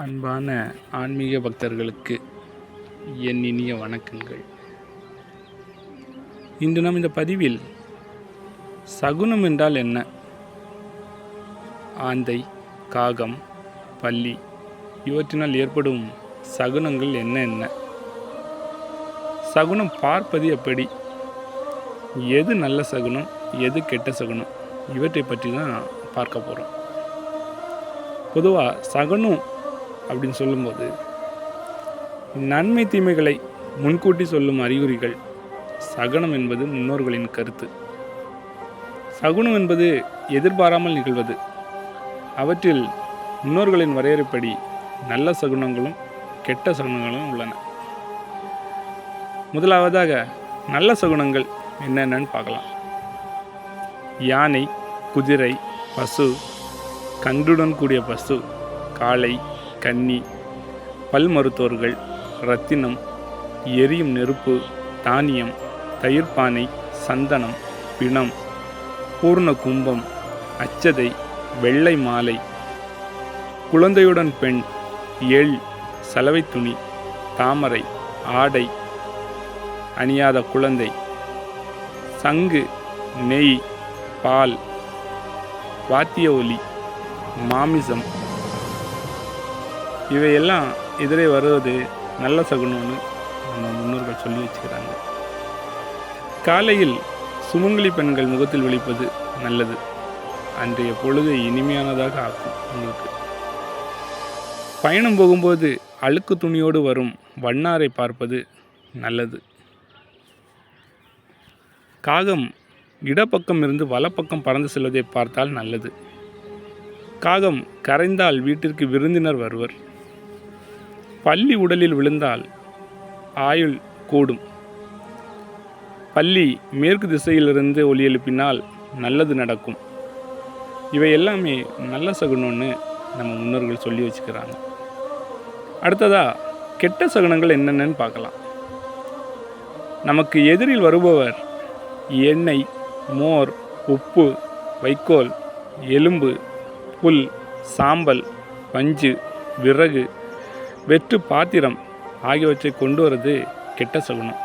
அன்பான ஆன்மீக பக்தர்களுக்கு என் இனிய வணக்கங்கள். இன்று நாம் இந்த பதிவில் சகுனம் என்றால் என்ன? ஆந்தை காகம் பள்ளி இவற்றினால் ஏற்படும் சகுனங்கள் என்ன என்ன? சகுனம் பார்ப்பது எப்படி? எது நல்ல சகுனம் எது கெட்ட சகுனம்? இவற்றை பற்றி தான் பார்க்க போகிறோம் பொதுவாக சகுனம் அப்படின்னு சொல்லும்போது நன்மை தீமைகளை முன்கூட்டி சொல்லும் அறிகுறிகள் சகுனம் என்பது முன்னோர்களின் கருத்து. சகுனம் என்பது எதிர்பாராமல் நிகழ்வது. அவற்றில் முன்னோர்களின் வரையறைப்படி நல்ல சகுனங்களும் கெட்ட சகுனங்களும் உள்ளன. முதலாவதாக நல்ல சகுனங்கள் என்னென்னு பார்க்கலாம். யானை குதிரை பசு கன்றுடன் கூடிய பசு காளை கன்னி பல் மருத்துவர்கள் ரத்தினம் எரியும் நெருப்பு தானியம் தயிர்பானை சந்தனம் பிணம் பூர்ண கும்பம் அச்சதை வெள்ளை மாலை குழந்தையுடன் பெண் எள் சலவை துணி தாமரை ஆடை அணியாத குழந்தை சங்கு நெய் பால் வாத்திய ஒலி மாமிசம் இவையெல்லாம் எதிரே வருவது நல்ல சகுனம்னு நம்ம முன்னோர்கள் சொல்லி வச்சுக்கிறாங்க. காலையில் சுமங்கலி பெண்கள் முகத்தில் விழிப்பது நல்லது. அன்றைய பொழுதை இனிமையானதாக ஆக்கும் உங்களுக்கு. பயணம் போகும்போது அழுக்கு துணியோடு வரும் வண்ணாரை பார்ப்பது நல்லது. காகம் இடப்பக்கம் இருந்து வலப்பக்கம் பறந்து செல்வதை பார்த்தால் நல்லது. காகம் கரைந்தால் வீட்டிற்கு விருந்தினர் வருவர். பள்ளி உடலில் விழுந்தால் ஆயுள் கூடும். பள்ளி மேற்கு திசையிலிருந்து ஒலி எழுப்பினால் நல்லது நடக்கும். இவை எல்லாமே நல்ல சகுனம்னு நம்ம முன்னோர்கள் சொல்லி வச்சுக்கிறாங்க. அடுத்ததா கெட்ட சகுனங்கள் என்னென்னு பார்க்கலாம். நமக்கு எதிரில் வருபவர் எண்ணெய் மோர் உப்பு வைக்கோல் எலும்பு புல் சாம்பல் பஞ்சு விறகு வெற்று பாத்திரம் ஆகியவற்றை கொண்டு வர்றது கெட்ட சகுனம்.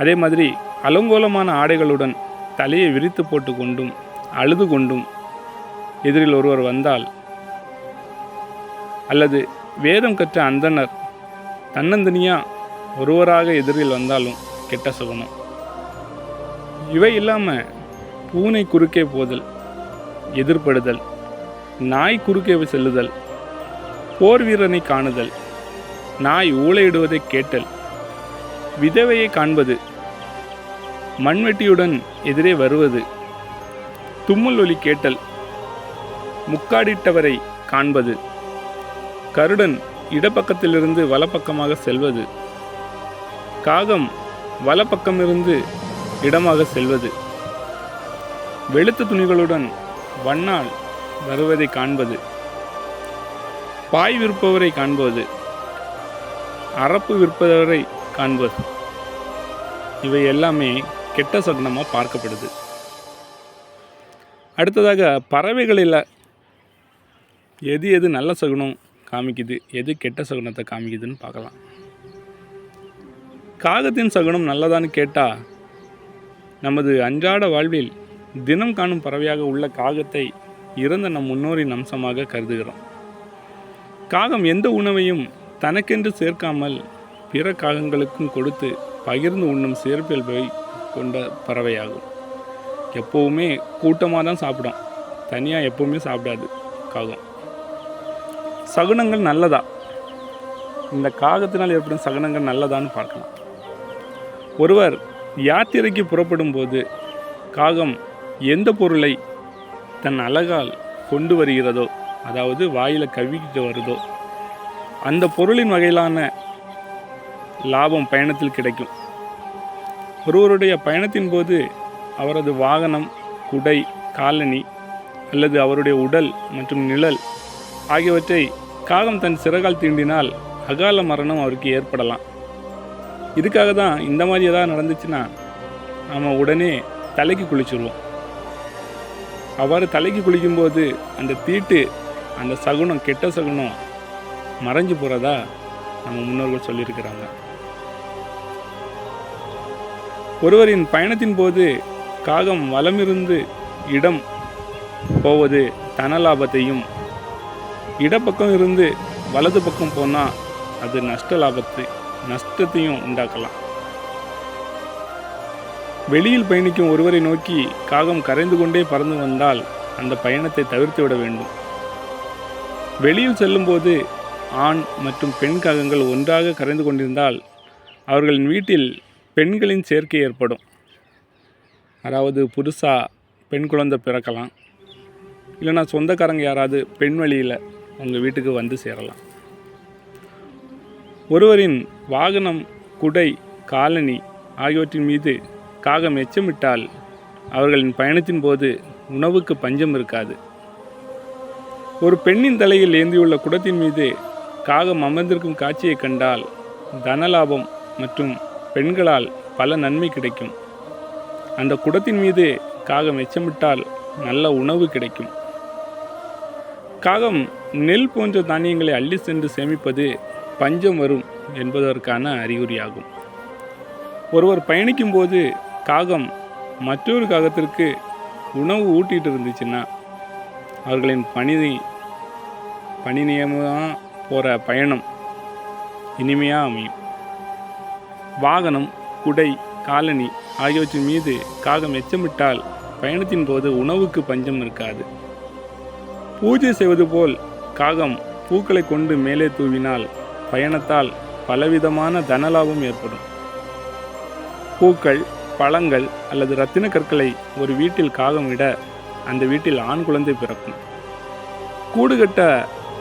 அதே மாதிரி அலங்கோலமான ஆடைகளுடன் தலையை விரித்து போட்டு கொண்டும் அழுது கொண்டும் எதிரில் ஒருவர் வந்தால் அல்லது வேதம் கற்ற அந்தனர் தன்னந்தனியாக ஒருவராக எதிரில் வந்தாலும் கெட்ட சுகனம். இவை இல்லாமல் பூனை குறுக்கே போதல் எதிர்படுதல் நாய் குறுக்கே செல்லுதல் போர் வீரனை காணுதல். நாய் ஊழையிடுவதை கேட்டல். விதவையை காண்பது. மண்வெட்டியுடன் எதிரே வருவது. தும்மல் ஒலி கேட்டல். முக்காடிட்டவரை காண்பது. கருடன் இடப்பக்கத்திலிருந்து வலப்பக்கமாக செல்வது. காகம் வலப்பக்கமிருந்து இடமாக செல்வது. வெளுத்த துணிகளுடன் வண்ணால் வருவதை காண்பது. பாய் விற்பவரை காண்பது அரப்பு விற்பவரை காண்பது. இவை எல்லாமே கெட்ட சகுனமாக பார்க்கப்படுது. அடுத்ததாக பறவைகளில் எது எது நல்ல சகுனம் காமிக்குது எது கெட்ட சகுனத்தை காமிக்குதுன்னு பார்க்கலாம். காகத்தின் சகுனம் நல்லதான்னு கேட்டால் நமது அன்றாட வாழ்வில் தினம் காணும் பறவையாக உள்ள காகத்தை இறந்த நம் முன்னோரின் அம்சமாக கருதுகிறோம். காகம் எந்த உணவையும் தனக்கென்று சேர்க்காமல் பிற காகங்களுக்கும் கொடுத்து பகிர்ந்து உண்ணும் சேர்ப்பியல்பை கொண்ட பறவையாகும். எப்போவுமே கூட்டமாக தான் சாப்பிடும். தனியாக எப்போவுமே சாப்பிடாது காகம். சகுனங்கள் நல்லதா? இந்த காகத்தினால் ஏற்படும் சகுனங்கள் நல்லதான்னு பார்க்கலாம். ஒருவர் யாத்திரைக்கு புறப்படும் போது காகம் எந்த பொருளை தன் அழகால் கொண்டு வருகிறதோ அதாவது வாயில் கவிக்கிட்டு வருதோ அந்த பொருளின் வகையிலான லாபம் பயணத்தில் கிடைக்கும். ஒருவருடைய பயணத்தின் போது அவரது வாகனம் குடை காலனி அல்லது அவருடைய உடல் மற்றும் நிழல் ஆகியவற்றை காகம் தன் சிறகால் தீண்டினால் அகால மரணம் அவருக்கு ஏற்படலாம். இதுக்காக தான் இந்த மாதிரி ஏதாவது நடந்துச்சுன்னா நாம் உடனே தலைக்கு குளிச்சிருவோம். அவ்வாறு தலைக்கு குளிக்கும்போது அந்த தீட்டு அந்த சகுனம் கெட்ட சகுனம் மறைஞ்சு போகிறதா நம்ம முன்னோர்கள் சொல்லியிருக்கிறாங்க. ஒருவரின் பயணத்தின் போது காகம் வலமிருந்து இடம் போவது தன லாபத்தையும் இடப்பக்கம் இருந்து வலது பக்கம் போனால் அது நஷ்ட லாபத்தை நஷ்டத்தையும் உண்டாக்கலாம். வெளியில் பயணிக்கும் ஒருவரை நோக்கி காகம் கரைந்து கொண்டே பறந்து வந்தால் அந்த பயணத்தை தவிர்த்து விட வேண்டும். வெளியில் செல்லும்போது ஆண் மற்றும் பெண் காகங்கள் ஒன்றாக கரைந்து கொண்டிருந்தால் அவர்களின் வீட்டில் பெண்களின் சேர்க்கை ஏற்படும். அதாவது புதுசாக பெண் குழந்தை பிறக்கலாம். இல்லைன்னா சொந்தக்காரங்க யாராவது பெண் வழியில் உங்கள் வீட்டுக்கு வந்து சேரலாம். ஒருவரின் வாகனம் குடை காலனி ஆகியவற்றின் மீது காகம் எச்சமிட்டால் அவர்களின் பயணத்தின் போது உணவுக்கு பஞ்சம் இருக்காது. ஒரு பெண்ணின் தலையில் ஏந்தியுள்ள குடத்தின் மீது காகம் அமர்ந்திருக்கும் காட்சியை கண்டால் தனலாபம் மற்றும் பெண்களால் பல நன்மை கிடைக்கும். அந்த குடத்தின் மீது காகம் எச்சமிட்டால் நல்ல உணவு கிடைக்கும். காகம் நெல் போன்ற தானியங்களை அள்ளி சென்று சேமிப்பது பஞ்சம் வரும் என்பதற்கான அறிகுறியாகும். ஒருவர் பயணிக்கும்போது காகம் மற்றொரு காகத்திற்கு உணவு ஊட்டிகிட்டு இருந்துச்சுன்னா அவர்களின் பணியை பணி நியமமாக போகிற பயணம் இனிமையாக அமையும். வாகனம் குடை காலனி ஆகியவற்றின் மீது காகம் எச்சமிட்டால் பயணத்தின் போது உணவுக்கு பஞ்சம் இருக்காது. பூஜை செய்வது போல் காகம் பூக்களை கொண்டு மேலே தூவினால் பயணத்தால் பலவிதமான தனலாபம் ஏற்படும். பூக்கள் பழங்கள் அல்லது ரத்தின கற்களை ஒரு வீட்டில் காகம் விட அந்த வீட்டில் ஆண் குழந்தை பிறக்கும். கூடுகட்ட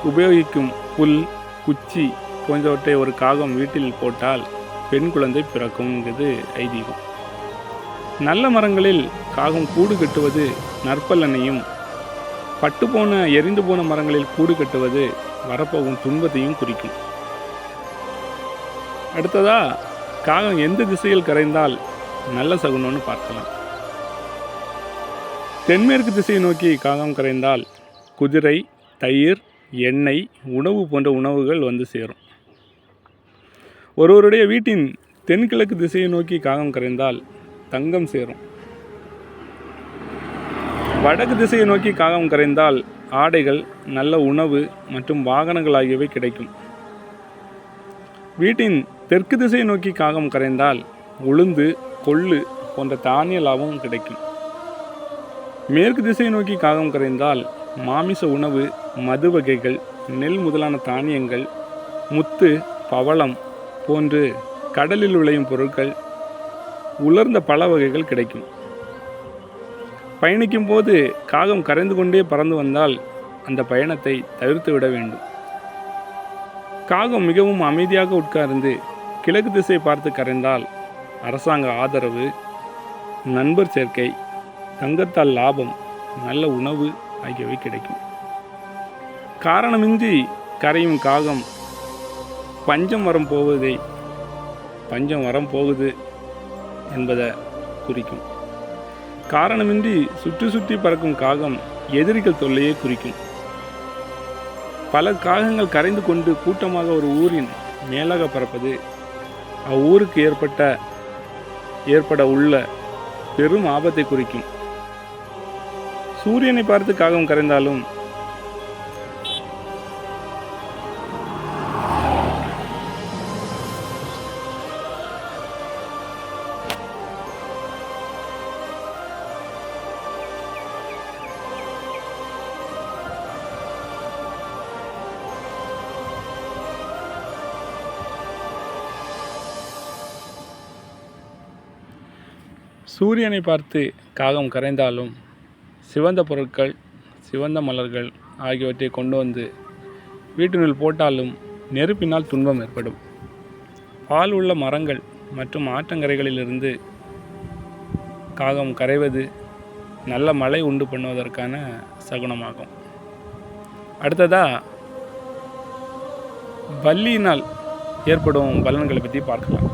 உபயோகிக்கும் புல் குச்சி போன்றவற்றை ஒரு காகம் வீட்டில் போட்டால் பெண் குழந்தை பிறக்கும்ங்கிறது ஐதீகம். நல்ல மரங்களில் காகம் கூடு கட்டுவது நற்பலனையும் பட்டு போன எரிந்து போன மரங்களில் கூடு கட்டுவது வரப்போகும் துன்பத்தையும் குறிக்கும். அடுத்ததா காகம் எந்த திசையில் கரைந்தால் நல்ல சகுனம்னு பார்க்கலாம். தென்மேற்கு திசையை நோக்கி காகம் கரைந்தால் குதிரை தயிர் எண்ணெய் உணவு போன்ற உணவுகள் வந்து சேரும். ஒருவருடைய வீட்டின் தென்கிழக்கு திசையை நோக்கி காகம் கரைந்தால் தங்கம் சேரும். வடக்கு திசையை நோக்கி காகம் கரைந்தால் ஆடைகள் நல்ல உணவு மற்றும் வாகனங்கள் ஆகியவை கிடைக்கும். வீட்டின் தெற்கு திசையை நோக்கி காகம் கரைந்தால் உளுந்து கொள்ளு போன்ற தானிய லாபமும் கிடைக்கும். மேற்கு திசையை நோக்கி காகம் கரைந்தால் மாமிச உணவு மது வகைகள் நெல் முதலான தானியங்கள் முத்து பவளம் போன்று கடலில் விளையும் பொருட்கள் உலர்ந்த பல வகைகள் கிடைக்கும். பயணிக்கும் போது காகம் கரைந்து கொண்டே பறந்து வந்தால் அந்த பயணத்தை தவிர்த்து விட வேண்டும். காகம் மிகவும் அமைதியாக உட்கார்ந்து கிழக்கு திசை பார்த்து கரைந்தால் அரசாங்க ஆதரவு நண்பர் சேர்க்கை தங்கத்தால் லாபம் நல்ல உணவு ஆகியவை கிடைக்கும். காரணமின்றி கரையும் காகம் பஞ்சம் வரம் போவதை பஞ்சம் வரம் போகுது என்பதை குறிக்கும். காரணமின்றி சுற்றி சுற்றி பறக்கும் காகம் எதிரிகள் தொல்லையே குறிக்கும். பல காகங்கள் கரைந்து கொண்டு கூட்டமாக ஒரு ஊரின் மேலாக பறப்பது அவ்வூருக்கு ஏற்பட்ட ஏற்பட உள்ள பெரும் ஆபத்தை குறிக்கும். சூரியனை பார்த்து காகம் கரைந்தாலும் சூரியனை பார்த்து காகம் கரைந்தாலும் சிவந்த பொருட்கள் சிவந்த மலர்கள் ஆகியவற்றை கொண்டு வந்து வீட்டினுள் போட்டாலும் நெருப்பினால் துன்பம் ஏற்படும். பால் உள்ள மரங்கள் மற்றும் ஆற்றங்கரைகளிலிருந்து காகம் கரைவது நல்ல மழை உண்டு பண்ணுவதற்கான சகுனமாகும். அடுத்ததாக வள்ளியினால் ஏற்படும் பலன்களை பற்றி பார்க்கலாம்.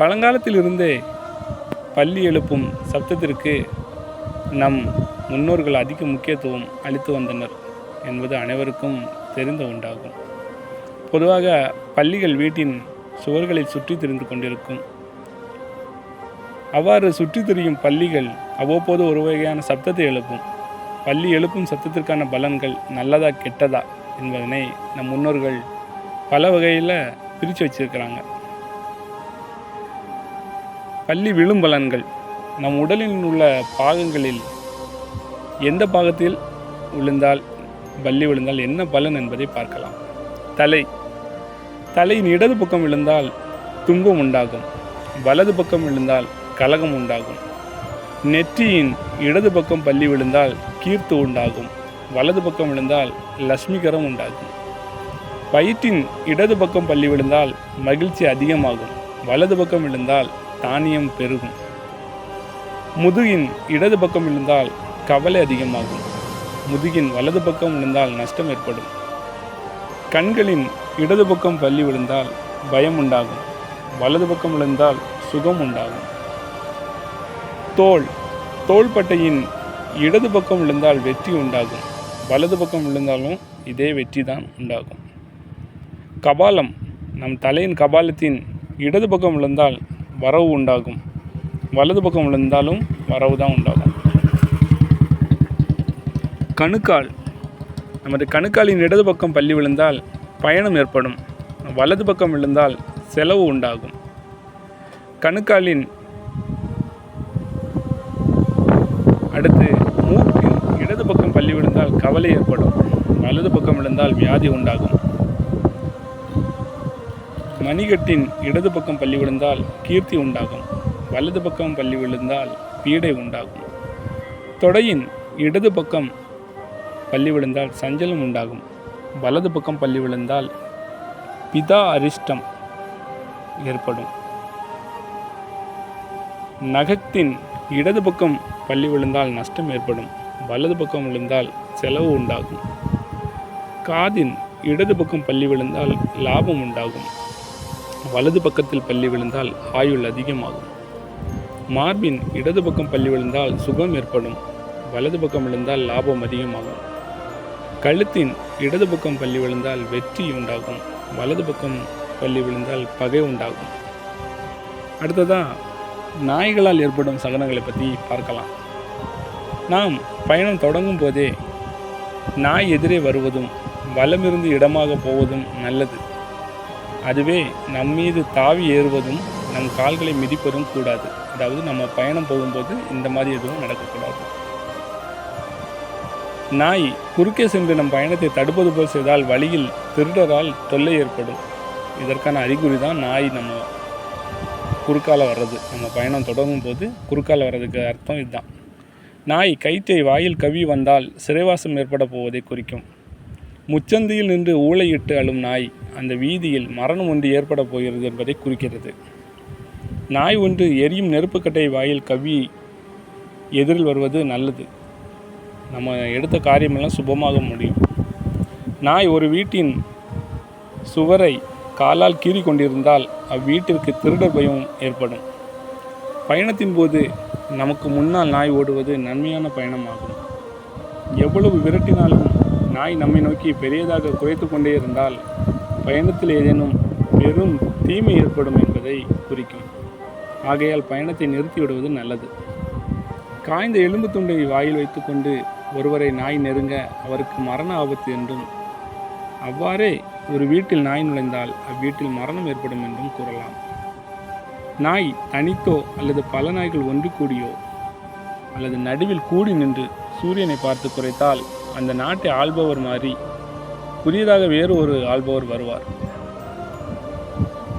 பழங்காலத்திலிருந்தே பள்ளி எழுப்பும் சப்தத்திற்கு நம் முன்னோர்கள் அதிக முக்கியத்துவம் அளித்து வந்தனர் என்பது அனைவருக்கும் தெரிந்த உண்டாகும் பொதுவாக பள்ளிகள் வீட்டின் சுவர்களை சுற்றி திரிந்து கொண்டிருக்கும். அவ்வாறு சுற்றி திரியும் பள்ளிகள் அவ்வப்போது ஒரு வகையான சப்தத்தை எழுப்பும். பள்ளி எழுப்பும் சத்தத்திற்கான பலன்கள் நல்லதா கெட்டதா என்பதனை நம் முன்னோர்கள் பல வகையில் பிரித்து வச்சிருக்கிறாங்க. பள்ளி விழும் பலன்கள். நம் உடலில் உள்ள பாகங்களில் எந்த பாகத்தில் விழுந்தால் பள்ளி விழுந்தால் என்ன பலன் என்பதை பார்க்கலாம். தலை. தலையின் இடது பக்கம் விழுந்தால் துன்பம் உண்டாகும். வலது பக்கம் விழுந்தால் கலகம் உண்டாகும். நெற்றியின் இடது பக்கம் பள்ளி விழுந்தால் கீர்த்து உண்டாகும். வலது பக்கம் விழுந்தால் லக்ஷ்மிகரம் உண்டாகும். வயிற்றின் இடது பக்கம் பள்ளி விழுந்தால் மகிழ்ச்சி அதிகமாகும். வலது பக்கம் விழுந்தால் தானியம் பெருகும். முதுகின் இடது பக்கம் விழுந்தால் கவலை அதிகமாகும். முதுகின் வலது பக்கம் விழுந்தால் நஷ்டம் ஏற்படும். கண்களின் இடது பக்கம் பள்ளி விழுந்தால் பயம் உண்டாகும். வலது பக்கம் விழுந்தால் சுகம் உண்டாகும். தோல் தோள்பட்டையின் இடது பக்கம் விழுந்தால் வெற்றி உண்டாகும். வலது பக்கம் விழுந்தாலும் இதே வெற்றி தான் உண்டாகும். கபாலம் நம் தலையின் கபாலத்தின் இடது பக்கம் விழுந்தால் வரவு உண்டாகும். வலது பக்கம் விழுந்தாலும் வரவு தான் உண்டாகும். கணுக்கால். நமது கணுக்காலின் இடது பக்கம் பள்ளி விழுந்தால் பயணம் ஏற்படும். வலது பக்கம் விழுந்தால் செலவு உண்டாகும். கணுக்காலின் அடுத்து மூக்கின் இடது பக்கம் பள்ளி விழுந்தால் கவலை ஏற்படும். வலது பக்கம் விழுந்தால் வியாதி உண்டாகும். மணிகட்டின் இடது பக்கம் பள்ளி விழுந்தால் கீர்த்தி உண்டாகும் வலது பக்கம் பள்ளி விழுந்தால் பீடை உண்டாகும். தொடையின் இடது பக்கம் பள்ளி விழுந்தால் சஞ்சலம் உண்டாகும் வலது பக்கம் பள்ளி விழுந்தால் பிதா அரிஷ்டம் ஏற்படும். நகத்தின் இடது பக்கம் பள்ளி விழுந்தால் நஷ்டம் ஏற்படும் வலது பக்கம் விழுந்தால் செலவு உண்டாகும். காதின் இடது பக்கம் பள்ளி விழுந்தால் லாபம் உண்டாகும். வலது பக்கத்தில் பள்ளி விழுந்தால் ஆயுள் அதிகமாகும். மார்பின் இடது பக்கம் பள்ளி விழுந்தால் சுகம் ஏற்படும். வலது பக்கம் விழுந்தால் லாபம் அதிகமாகும். கழுத்தின் இடது பக்கம் பள்ளி விழுந்தால் வெற்றி உண்டாகும். வலது பக்கம் பள்ளி விழுந்தால் பகை உண்டாகும். அடுத்ததாக நாய்களால் ஏற்படும் சகனங்களை பற்றி பார்க்கலாம். நாம் பயணம் தொடங்கும் போதே நாய் எதிரே வருவதும் வலமிருந்து இடமாக போவதும் நல்லது. அதுவே நம் மீது தாவி ஏறுவதும் நம் கால்களை மிதிப்பதும் கூடாது. அதாவது நம்ம பயணம் போகும்போது இந்த மாதிரி எதுவும் நடக்கக்கூடாது. நாய் குறுக்கே சென்று நம் பயணத்தை தடுப்பது போல் செய்தால் வழியில் திருடரால் தொல்லை ஏற்படும். இதற்கான அறிகுறி தான் நாய் நம்ம குறுக்கால வர்றது. நம்ம பயணம் தொடங்கும் போது குறுக்கால வர்றதுக்கு அர்த்தம் இதுதான். நாய் கயிற்றை வாயில் கவி வந்தால் சிறைவாசம் ஏற்பட போவதை குறிக்கும். முச்சந்தியில் நின்று ஊளையிட்டு அழும் நாய் அந்த வீதியில் மரணம் ஒன்று ஏற்பட போகிறது என்பதை குறிக்கிறது. நாய் ஒன்று எரியும் நெருப்புக்கட்டை வாயில் கவி எதிரில் வருவது நல்லது. நம்ம எடுத்த காரியமெல்லாம் சுபமாக முடியும். நாய் ஒரு வீட்டின் சுவரை காலால் கீறி கொண்டிருந்தால் அவ்வீட்டிற்கு திருடர் பயம் ஏற்படும். பயணத்தின் போது நமக்கு முன்னால் நாய் ஓடுவது நன்மையான பயணமாகும். எவ்வளவு விரட்டினாலும் நாய் நம்மை நோக்கி பெரியதாக குறைத்து கொண்டே இருந்தால் பயணத்தில் ஏதேனும் பெரும் தீமை ஏற்படும் என்பதை குறிக்கும். ஆகையால் பயணத்தை நிறுத்திவிடுவது நல்லது. காய்ந்த எலும்பு துண்டை வாயில் வைத்துக்கொண்டு ஒருவரை நாய் நெருங்க அவருக்கு மரண ஆபத்து என்றும் அவ்வாறே ஒரு வீட்டில் நாய் நுழைந்தால் அவ்வீட்டில் மரணம் ஏற்படும் என்றும் கூறலாம். நாய் தனித்தோ அல்லது பல நாய்கள் ஒன்று கூடியோ அல்லது நடுவில் கூடி நின்று சூரியனை பார்த்து குறைத்தால் அந்த நாட்டை ஆள்பவர் மாறி புதியதாக வேறு ஒரு ஆள்பவர் வருவார்.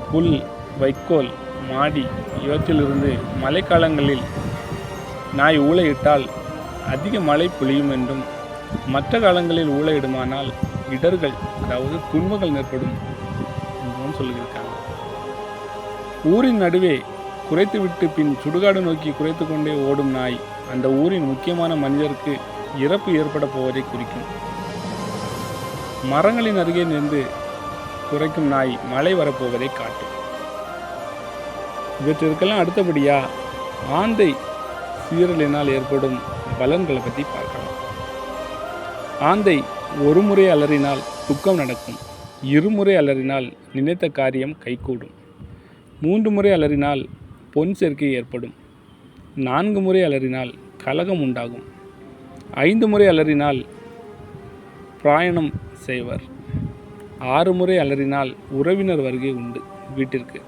புல் வைக்கோல் மாடி இவற்றிலிருந்து மழைக்காலங்களில் நாய் ஊளையிட்டால் அதிக மழை பொழியும் என்றும் மற்ற காலங்களில் ஊளையிடுமானால் இடர்கள் அதாவது துன்பங்கள் ஏற்படும் என்றும் சொல்லியிருக்காங்க. ஊரின் நடுவே குறைத்துவிட்டு பின் சுடுகாடு நோக்கி குறைத்து கொண்டே ஓடும் நாய் அந்த ஊரின் முக்கியமான மனிதருக்கு இறப்பு ஏற்பட போவதை குறிக்கும். மரங்களின் அருகே நின்று குறைக்கும் நாய் மழை வரப்போவதை காட்டும். இவற்றிற்கெல்லாம் அடுத்தபடியாக ஆந்தை சீரலினால் ஏற்படும் பலன்களை பற்றி பார்க்கலாம். ஆந்தை ஒரு முறை அலறினால் துக்கம் நடக்கும் இருமுறை அலறினால் நினைத்த காரியம் கைகூடும் மூன்று முறை அலறினால் பொன் சேர்க்கை ஏற்படும் நான்கு முறை அலறினால் கலகம் உண்டாகும் ஐந்து முறை அலறினால் பிராயணம் செய்வர். ஆறு முறை அலறினால் உறவினர் வருகை உண்டு வீட்டிற்கு.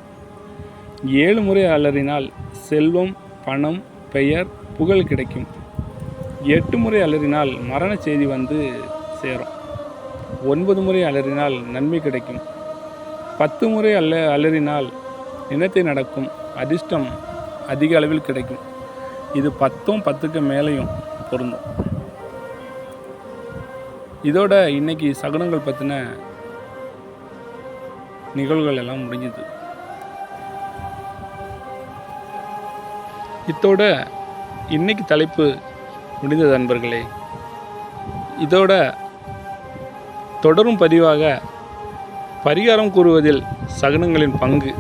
ஏழு முறை அலறினால் செல்வம் பணம் பெயர் புகழ் கிடைக்கும். எட்டு முறை அலறினால் மரண செய்தி வந்து சேரும். ஒன்பது முறை அலறினால் நன்மை கிடைக்கும். பத்து முறை அல்ல அலறினால் நினைத்தை நடக்கும். அதிர்ஷ்டம் அதிக அளவில் கிடைக்கும். இது பத்தும் பத்துக்கு மேலேயும் பொருந்தும். இதோட இன்னைக்கு சகுனங்கள் பற்றின நிகழ்வுகள் எல்லாம் முடிஞ்சுது. இத்தோட இன்னைக்கு தலைப்பு முடிந்தது நண்பர்களே இதோட தொடரும் பதிவாக பரிகாரம் கூறுவதில் சகுனங்களின் பங்கு.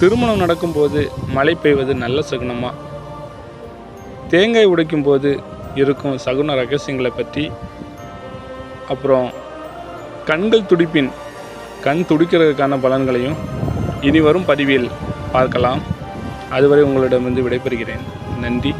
திருமணம் நடக்கும்போது மழை பெய்வது நல்ல சகுனமா? தேங்காய் உடைக்கும் போது இருக்கும் சகுன ரகசியங்களை பற்றி அப்புறம் கண்கள் துடிப்பின் கண் துடிக்கிறதுக்கான பலன்களையும் இனி வரும் பதிவில் பார்க்கலாம். அதுவரை உங்களிடமிருந்து விடைபெறுகிறேன். நன்றி.